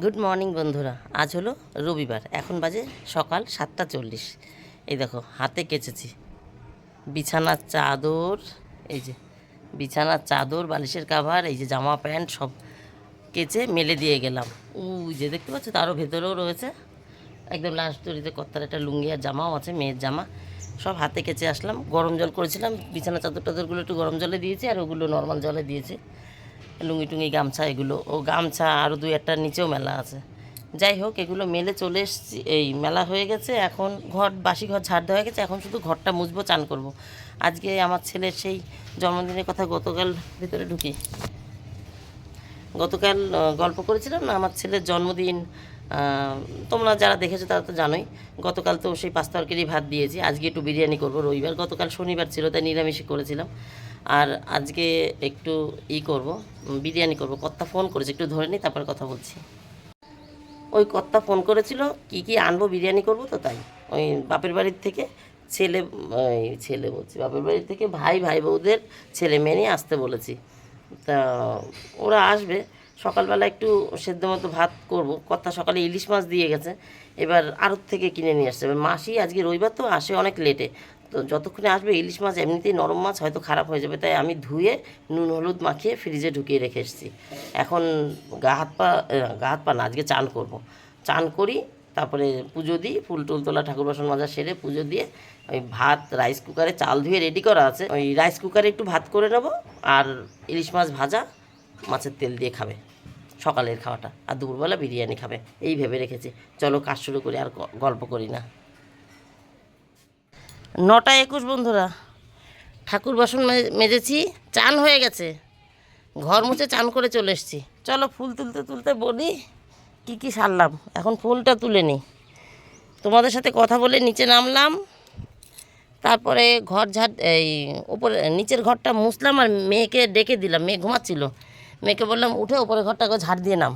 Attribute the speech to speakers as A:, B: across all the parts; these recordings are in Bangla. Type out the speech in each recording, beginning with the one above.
A: গুড মর্নিং বন্ধুরা। আজ হলো রবিবার। এখন বাজে সকাল সাতটা চল্লিশ। এই দেখো, হাতে কেচেছি। বিছানার চাদর, এই যে বিছানার চাদর, বালিশের কাভার এই যে জামা প্যান্ট সব কেচে মেলে দিয়ে গেলাম। ওই যে দেখতে পাচ্ছ, তারও ভেতরেও রয়েছে। একদম লাস্ট দড়িতে কত্তার একটা লুঙ্গি আর জামাও আছে, মেয়ের জামা। সব হাতে কেচে আসলাম। গরম জল করেছিলাম। বিছানা চাদর টাদরগুলো একটু গরম জলে দিয়েছি আর ওগুলো নর্মাল জলে দিয়েছি। লুঙ্গি টুঙ্গি গামছা, এগুলো। ও গামছা আরও দুই একটার নিচেও মেলা আছে। যাই হোক, এগুলো মেলে চলে এসেছি। এই মেলা হয়ে গেছে, এখন ঘর, বাসি ঘর ঝাড় দেওয়া হয়ে গেছে, এখন শুধু ঘরটা মুছবো, চান করব। আজকে আমার ছেলের সেই জন্মদিনের কথা গতকাল ভেতরে ঢুকি। গতকাল গল্প করেছিলাম না, আমার ছেলের জন্মদিন তোমরা যারা দেখেছ তারা তো জানোই, গতকাল তো সেই পাঁচ তরকারি ভাত দিয়েছি, আজকে একটু বিরিয়ানি করব, রবিবার। গতকাল শনিবার ছিল, তাই নিরামিষই করেছিলাম। আর আজকে একটু ই করব বিরিয়ানি করব। কর্তা ফোন করেছে, একটু ধরে নিই, তারপর কথা বলছি। ওই কর্তা ফোন করেছিল, কি কি আনব, বিরিয়ানি করব তো তাই। ওই বাপের বাড়ির থেকে ছেলে ছেলে বলছি, বাপের বাড়ির থেকে ভাই ভাই বউদের ছেলে মেয়ে নিয়ে আসতে বলেছি। তা ওরা আসবে, সকালবেলা একটু সেদ্ধ মতো ভাত করব। কর্তা সকালে ইলিশ মাছ দিয়ে গেছে, এবার আড়ত থেকে কিনে নিয়ে আসছে। এবার মাসি আজকে রবিবার তো, আসে অনেক লেটে তো যতক্ষণে আসবে ইলিশ মাছ, এমনিতেই নরম মাছ, হয়তো খারাপ হয়ে যাবে। তাই আমি ধুয়ে নুন, হলুদ মাখিয়ে ফ্রিজে ঢুকিয়ে রেখে এসেছি। এখন গা হাত পা গা হাত পা না, আজকে চান করব। চান করি, তারপরে পুজো দিই, ফুল টুল তোলা, ঠাকুর বাসন মাজা সেরে পুজো দিয়ে ওই ভাত রাইস কুকারে চাল ধুয়ে রেডি করা আছে। ওই রাইস কুকারে একটু ভাত করে নেব আর ইলিশ মাছ ভাজা মাছের তেল দিয়ে খাবে। সকালের খাওয়াটা। আর দুপুরবেলা বিরিয়ানি খাবে। এই ভেবে রেখেছি। চলো কাজ শুরু করি, আর গল্প করি না। নটা একুশ বন্ধুরা। ঠাকুর বাসন মেজেছি, চান হয়ে গেছে। ঘর মুছে চান করে চলে এসেছি। চলো ফুল তুলতে তুলতে বলি, কি কি সারলাম? এখন ফুলটা তুলে নিই তোমাদের সাথে কথা বলে নিচে নামলাম। তারপরে ঘর ঝাড় এই উপরে নিচের ঘরটা মুছলাম আর মেয়েকে ডেকে দিলাম। মেয়ে ঘুমাচ্ছিল। মেয়েকে বললাম, উঠে উপরে ঘরটাকে ঝাড় দিয়ে নাম।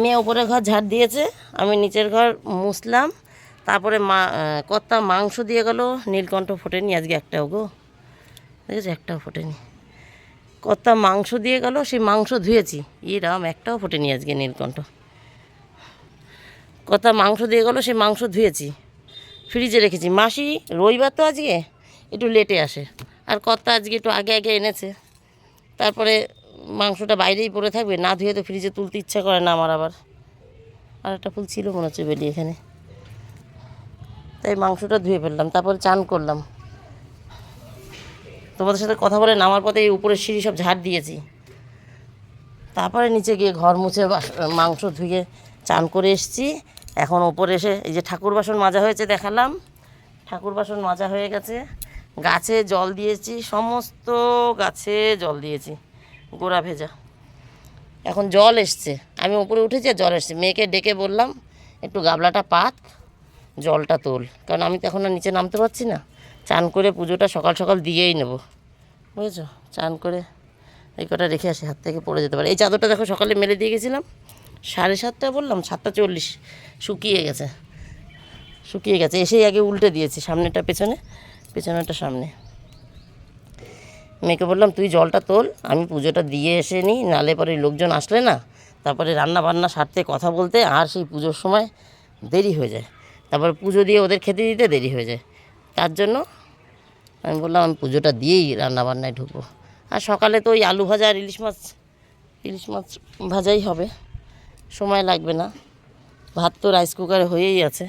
A: মেয়ে উপরে ঘর ঝাড় দিয়েছে। আমি নিচের ঘর মুছলাম। তারপরে মা কর্তা মাংস দিয়ে গেল, নীলকণ্ঠ ফোটেনি, আজকে একটাও গো। দেখেছ একটাও ফোটেনি। কর্তা মাংস দিয়ে গেল, সেই মাংস ধুয়েছি। ই রাম, একটাও ফোটেনি আজকে নীলকণ্ঠ। কর্তা মাংস দিয়ে গেল, সেই মাংস ধুয়েছি। ফ্রিজে রেখেছি। মাসি, রবিবার তো আজকে? একটু লেটে আসে। আর কর্তা আজকে একটু আগে আগে এনেছে। তারপরে মাংসটা বাইরেই পড়ে থাকবে। না ধুয়ে তো ফ্রিজে তুলতে ইচ্ছা করে না আমার আবার। আর একটা ফুল ছিল মনে হচ্ছে বেরিয়ে এখানে। তাই মাংসটা ধুয়ে ফেললাম, তারপরে চান করলাম। তোমাদের সাথে কথা বলে নামার পথে এই উপরের সিঁড়ি সব ঝাড় দিয়েছি। তারপরে নিচে গিয়ে ঘর মুছে মাংস ধুয়ে চান করে এসেছি। এখন ওপরে এসে এই যে ঠাকুর বাসন মাজা হয়েছে দেখালাম। ঠাকুর বাসন মাজা হয়ে গেছে। গাছে জল দিয়েছি, সমস্ত গাছে জল দিয়েছি। গোড়া ভেজা। এখন জল এসছে। আমি উপরে উঠেছি জল এসছে। মেয়েকে ডেকে বললাম, একটু গাবলাটা পাত। জলটা তোল। কারণ আমি তো এখন আর নিচে নামতে পারছি না। চান করে পুজোটা সকাল সকাল দিয়েই নেব। বুঝেছ? চান করে এই কটা রেখে আসি, হাত থেকে পড়ে যেতে পারে। এই চাদরটা দেখো সকালে মেলে দিয়ে গেছিলাম। সাড়ে সাতটা বললাম, সাতটা চল্লিশ। শুকিয়ে গেছে। শুকিয়ে গেছে। এসেই আগে উল্টে দিয়েছি, সামনেটা পেছনে পেছনেটা সামনে। মেয়েকে বললাম, তুই জলটা তোল, আমি পুজোটা দিয়ে এসে নিই, নালে পরে লোকজন আসলে না, তারপরে রান্না বান্না সারতে, কথা বলতে, আর সেই পুজোর সময় দেরি হয়ে যায়। তারপরে পুজো দিয়ে ওদের খেতে দিতে দেরি হয়ে যায়। তার জন্য আমি বললাম, আমি পুজোটা দিয়েই রান্নাবান্নায় ঢুকবো। আর সকালে তো ওই আলু ভাজা আর ইলিশ মাছ ইলিশ মাছ ভাজাই হবে। সময় লাগবে না। ভাত তো রাইস কুকারে হয়েই আছে।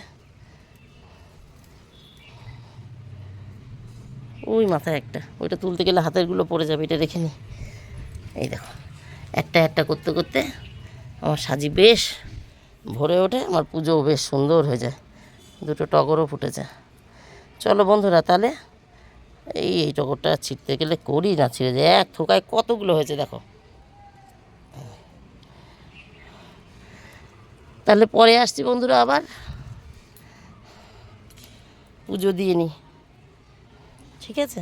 A: ওই মাথায় একটা, ওইটা তুলতে গেলে হাতেরগুলো পড়ে যাবে, এটা রেখে নি। এই দেখো, একটা একটা করতে করতে আমার সাজি বেশ ভরে ওঠে, আমার পুজো বেশ সুন্দর হয়ে যায়। দুটো টগরও ফুটেছে। চলো বন্ধুরা, তাহলে এই এই টগরটা ছিঁড়তে গেলে করি না, ছিঁড়ে যায়। এক থোকায় কতগুলো হয়েছে দেখো। তাহলে পরে আসছি বন্ধুরা আবার। পুজো দিয়ে নি। ঠিক আছে?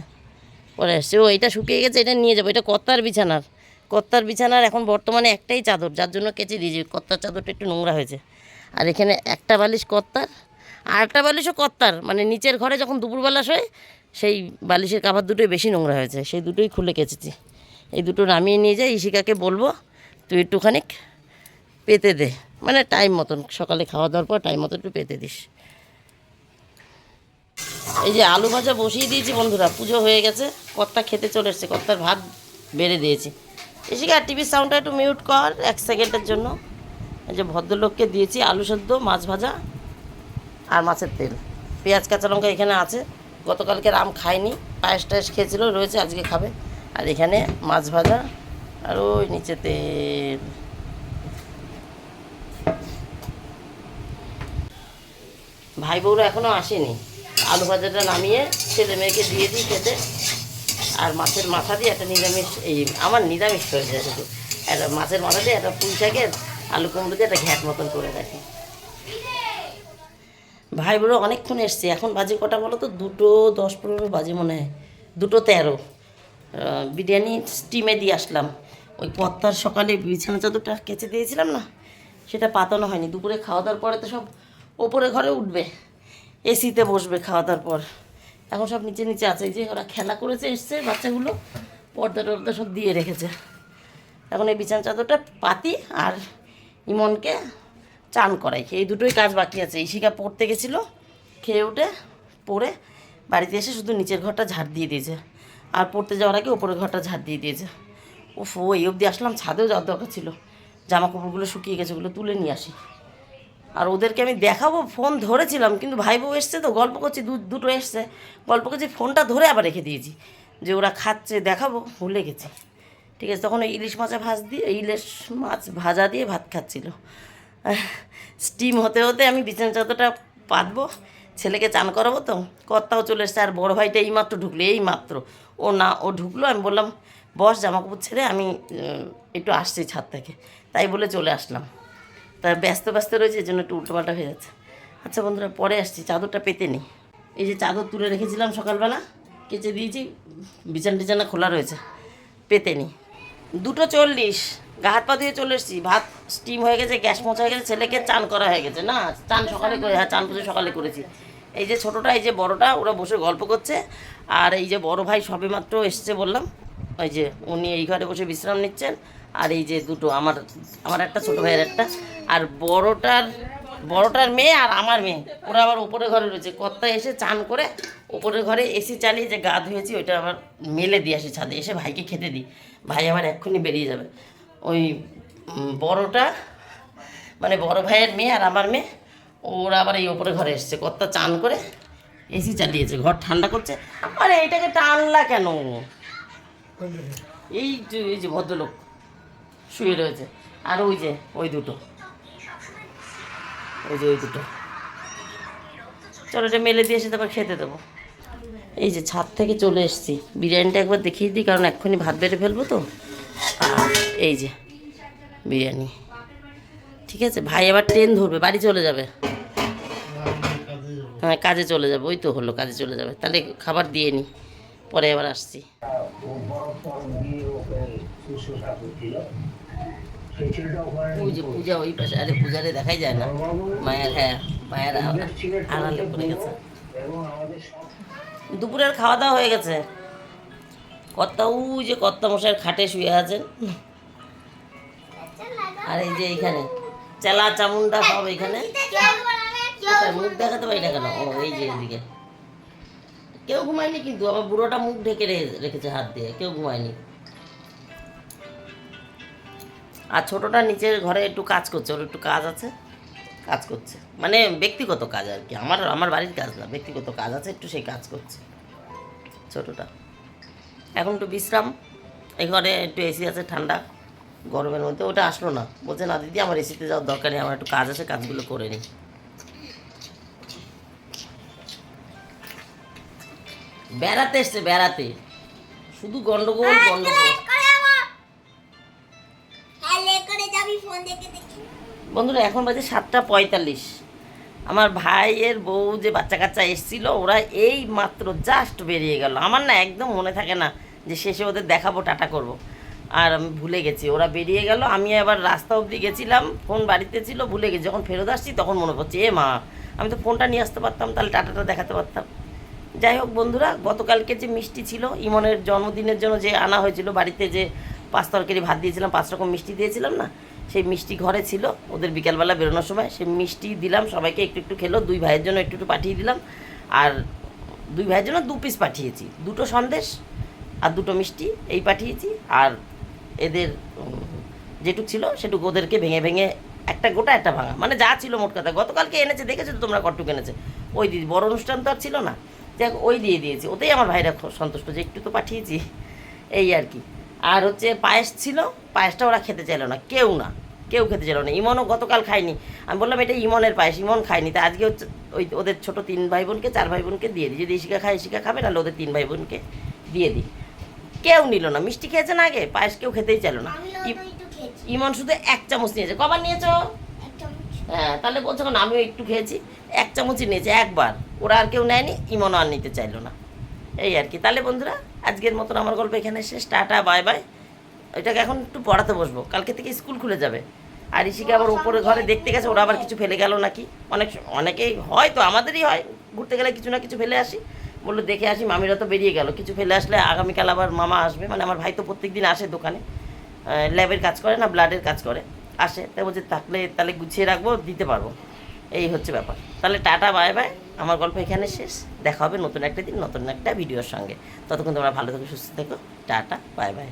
A: পরে আসছি। ও, এটা শুকিয়ে গেছে, এটা নিয়ে যাব। এটা কর্তার বিছানার। কর্তার বিছানার এখন বর্তমানে একটাই চাদর, যার জন্য কেচে দিয়েছি। কর্তার চাদরটা একটু নোংরা হয়েছে। আর এখানে একটা বালিশ কত্তার আর একটা বালিশও কত্তার। মানে নিচের ঘরে যখন দুপুরবেলা শোয় সেই বালিশের কাভার দুটোই বেশি নোংরা হয়েছে। সেই দুটোই খুলে কেচেছি। এই দুটো নামিয়ে নিয়ে যাই ইশিকাকে বলব, তুই একটুখানি পেতে দে। মানে টাইম মতন, সকালে খাওয়া দাওয়ার পর টাইম মতন একটু পেতে দিস। এই যে আলু ভাজা বসিয়ে দিয়েছি বন্ধুরা, পুজো হয়ে গেছে কর্তা খেতে চলে এসছে কর্তার ভাত বেড়ে দিয়েছি। এসে আর টিভির সাউন্ডটা একটু মিউট কর, এক সেকেন্ডের জন্য। এই যে ভদ্রলোককে দিয়েছি আলু সেদ্ধ, মাছ ভাজা আর মাছের তেল। পেঁয়াজ, কাঁচা লঙ্কা এখানে আছে। গতকালকে রাম খায়নি পায়েস টায়েস খেয়েছিল, রয়েছে, আজকে খাবে। আর এখানে মাছ ভাজা আর ওই নিচে তেল। ভাই বউরা এখনও আসেনি। আলু ভাজাটা নামিয়ে ছেলে মেয়েকে দিয়ে দিই খেতে। আর মাছের মাথা দিয়ে একটা নিরামিষ, এই আমার নিরামিষ হয়ে যায় শুধু। একটা মাছের মাথা দিয়ে একটা পুঁই শাকের আলু কুমড়ো দিয়ে একটা ঘ্যাট মতন করে রাখি। ভাই বড় অনেকক্ষণ এসছে। এখন বাজে কটা বলো তো দুটো দশ পনেরো বাজে মনে হয়। দুটো তেরো। বিরিয়ানি স্টিমে দিয়ে আসলাম। ওই কর্তার সকালে বিছানা চাদরটা কেচে দিয়েছিলাম না, সেটা পাতানো হয়নি। দুপুরে খাওয়া দাওয়ার পরে তো সব ওপরে ঘরে উঠবে। এসিতে বসবে খাওয়া দাওয়ার পর। এখন সব নিচে নিচে আছে। যে ওরা খেলা করেছে, এসছে বাচ্চাগুলো, পর্দা টর্দা সব দিয়ে রেখেছে। এখন এই বিছানা চাদরটা পাতি আর ইমনকে চান করাই, এই দুটোই কাজ বাকি আছে। ইশিকা পড়তে গেছিল, খেয়ে উঠে, পড়ে বাড়িতে এসে শুধু নিচের ঘরটা ঝাড় দিয়ে দিয়েছে। আর পড়তে যাওয়ার আগে ওপরের ঘরটা ঝাড় দিয়ে দিয়েছে। উফ, ও এই অবধি আসলাম, ছাদেও যাওয়ার দরকার ছিল। জামা কাপড়গুলো শুকিয়ে গেছে, ওগুলো তুলে নিয়ে আসি। আর ওদেরকে আমি দেখাবো, ফোন ধরেছিলাম, কিন্তু ভাই বউ এসছে তো, গল্প করছি, দু- দুটো এসছে। গল্প করছি, ফোনটা ধরে আবার রেখে দিয়েছি, যে ওরা খাচ্ছে, দেখাবো, ভুলে গেছি। ঠিক আছে, তখন ওই ইলিশ মাছা ভাজ দিয়ে, ইলিশ মাছ ভাজা দিয়ে ভাত খাচ্ছিল। স্টিম হতে হতে আমি বিছানা চাদরটা পাতবো, ছেলেকে চান করাবো তো, কর্তাও চলে এসছে আর বড় ভাইটা এই মাত্র ঢুকলো, এই মাত্র। ও না, ও ঢুকলো, আমি বললাম, বস জামা কাপড় ছেড়ে আমি একটু আসছি ছাদ থেকে। তাই বলে চলে আসলাম। তা ব্যস্ত ব্যস্ত রয়েছে এই জন্য একটু উল্টোপাল্টা হয়ে যাচ্ছে। আচ্ছা বন্ধুরা, পরে আসছি, চাদরটা পেতে নিই। এই যে চাদর তুলে রেখেছিলাম সকালবেলা, কেচে দিয়েছি বিছানা টিছানা খোলা রয়েছে, পেতে নিই। দুটো চল্লিশ। গা হাত পা দিয়ে চলে এসেছি। ভাত স্টিম হয়ে গেছে গ্যাস মোছা হয়ে গেছে ছেলেকে চান করা হয়ে গেছে না? চান সকালে করে হ্যাঁ চান পুজো সকালে করেছি। এই যে ছোটোটা এই যে বড়টা ওরা বসে গল্প করছে। আর এই যে বড় ভাই সবে মাত্র এসছে বললাম ওই যে উনি এই ঘরে বসে বিশ্রাম নিচ্ছেন। আর এই যে দুটো আমার আমার একটা ছোটো ভাইয়ের একটা। আর বড়টার বড়টার মেয়ে আর আমার মেয়ে ওরা আবার উপরে ঘরে রয়েছে। কর্তা এসে চান করে উপরের ঘরে এসি চালিয়ে যে গা ধুয়েছি ওইটা আবার মেলে দিয়ে আসি ছাদে। এসে ভাইকে খেতে দিই। ভাই আবার এক্ষুনি বেরিয়ে যাবে। ওই বড়টা মানে বড় ভাইয়ের মেয়ে আর আমার মেয়ে, ওরা আবার এই ওপরে ঘরে এসছে। কর্তা চান করে এসি চালিয়েছে, ঘর ঠান্ডা করছে। আরে এইটাকে টানলা কেন? এই এই যে ভদ্রলোক শুয়ে রয়েছে। আর ওই যে, ওই দুটো। ওই যে, ওই দুটো। চলো এটা মেলে দিয়ে এসে তারপর খেতে দেবো। এই যে ছাদ থেকে চলে এসেছি। বিরিয়ানিটা একবার দেখিয়ে দিই, কারণ এক্ষুনি ভাত বেড়ে ফেলব তো। এই যে, বিরিয়ানি। ঠিক আছে, ভাই আবার ট্রেন ধরবে, বাড়ি চলে যাবে। হ্যাঁ কাজে চলে যাবে, ওই তো হলো, কাজে চলে যাবে। তাহলে খাবার দিয়ে নি, পরে আবার আসছি। পূজা ওই পাশে, আরে পূজারে দেখাই যায় না। মায়ের হ্যাঁ মায়ের আড়ালে পড়ে গেছে। দুপুরের খাওয়া দাওয়া হয়ে গেছে। কর্তা, ওই যে কর্তা মশাইয়ের খাটে শুয়ে আছেন। আর এই যে এইখানে চেলা চামুন্ডা সব এখানে। মুখ দেখাতে পারি না কেন? ও, এই যে এদিকে। কেউ ঘুমায়নি কিন্তু, আমার বুড়োটা মুখ ঢেকে রেখেছে হাত দিয়ে, কেউ ঘুমায়নি। আর ছোটটা নিচের ঘরে একটু কাজ করছে, ওর একটু কাজ আছে, কাজ করছে। মানে ব্যক্তিগত কাজ আর কি, আমার আমার বাড়ির কাজ না, ব্যক্তিগত কাজ আছে, একটু সেই কাজ করছে, ছোটটা। এখন একটু বিশ্রাম এই ঘরে একটু এসি আছে, ঠান্ডা। গরমের মধ্যে ওটা আসলো না। বলছে না দিদি আমার এসিতে যাওয়ার দরকার নেই আমার একটু কাজ আছে কাজগুলো করে নিই। বেড়াতে এসছে বেড়াতে। শুধু গন্ডগোল গন্ডগোল। বন্ধুরা এখন বাজে সাতটা পঁয়তাল্লিশ। আমার ভাইয়ের বউ যে বাচ্চা কাচ্চা এসছিল ওরা এই মাত্র জাস্ট বেরিয়ে গেল। আমার না একদম মনে থাকে না যে শেষে ওদের দেখাবো টাটা করব। আর আমি ভুলে গেছি। ওরা বেরিয়ে গেল, আমি আবার রাস্তা অবধি গেছিলাম, ফোন বাড়িতে ছিল, ভুলে গেছি। যখন ফেরত আসছি, তখন মনে পড়ছে, এ মা, আমি তো ফোনটা নিয়ে আসতে পারতাম, তাহলে টাটাটা দেখাতে পারতাম। যাই হোক বন্ধুরা, গতকালকে যে মিষ্টি ছিল, ইমনের জন্মদিনের জন্য যে আনা হয়েছিল বাড়িতে যে পাঁচ তরকারি ভাত দিয়েছিলাম, পাঁচ রকম মিষ্টি দিয়েছিলাম না, সেই মিষ্টি ঘরে ছিল, ওদের বিকালবেলা বেরোনোর সময়। সেই মিষ্টি দিলাম, সবাইকে একটু একটু খেলো, দুই ভাইয়ের জন্য একটু একটু পাঠিয়ে দিলাম। আর দুই ভাইয়ের জন্য দু পিস পাঠিয়েছি। দুটো সন্দেশ আর দুটো মিষ্টি, এই পাঠিয়েছি। আর এদের যেটুক ছিল সেটুকু ওদেরকে ভেঙে ভেঙে একটা গোটা একটা ভাঙা। মানে যা ছিল মোট কথা। গতকালকে এনেছে, দেখেছ তো তোমরা কটুক এনেছে? ওই দিদি বড় অনুষ্ঠান তো আর ছিল না। দেখ ওই দিয়ে দিয়েছি। ওতেই আমার ভাইরা সন্তুষ্ট যে একটু তো পাঠিয়েছি। এই আর কি। আর হচ্ছে পায়েস ছিল, পায়েসটা ওরা খেতে চাইলো না। কেউ না। কেউ খেতে চাইলো না। ইমনও গতকাল খায়নি। আমি বললাম, এটা ইমনের পায়েস। ইমন খায়নি। তা আজকে হচ্ছে ওই ওদের ছোটো তিন ভাই বোনকে, চার ভাই বোনকে দিয়ে দিই। যদি ইশিকা খায় ইশিকা খাবে, নাহলে ওদের তিন ভাই বোনকে দিয়ে দিই। কেউ নিল না। মিষ্টি খেয়েছে না আগে? পায়েস কেউ খেতেই চাইলো না। ইমন শুধু এক চামচ নিয়েছে। কবার নিয়েছো? হ্যাঁ তাহলে বলছো কেন? আমিও একটু খেয়েছি। এক চামচই নিয়েছে একবার। ওরা আর কেউ নেয়নি ইমনও আর নিতে চাইলো না। এই আর কি। তাহলে বন্ধুরা আজকের মতন আমার গল্প এখানে শেষ। Tata bye bye. ওইটাকে এখন একটু পড়াতে বসবো। কালকে থেকে স্কুল খুলে যাবে। আর ঋষিকে আবার উপরে ঘরে দেখতে গেছে ওরা আবার কিছু ফেলে গেল নাকি? অনেক অনেকেই হয় তো আমাদেরই হয়। ঘুরতে গেলে কিছু না কিছু ফেলে আসি। বলল, দেখে আসি, মামিরা তো বেরিয়ে গেল। কিছু ফেলে আসলে আগামীকাল আবার মামা আসবে। মানে আমার ভাই তো প্রত্যেক দিন আসে দোকানে। ল্যাবের কাজ করে না, ব্লাডের কাজ করে। আসে। তাই বলছে, থাকলে তাহলে গুছিয়ে রাখব, দিতে পারব। এই হচ্ছে ব্যাপার। তাহলে টাটা, বাই বাই। আমার গল্প এখানে শেষ। দেখা হবে নতুন একটা দিন, নতুন একটা ভিডিওর সঙ্গে। ততক্ষণ তোমরা ভালো থেকো, সুস্থ থেকো। Tata, bye bye.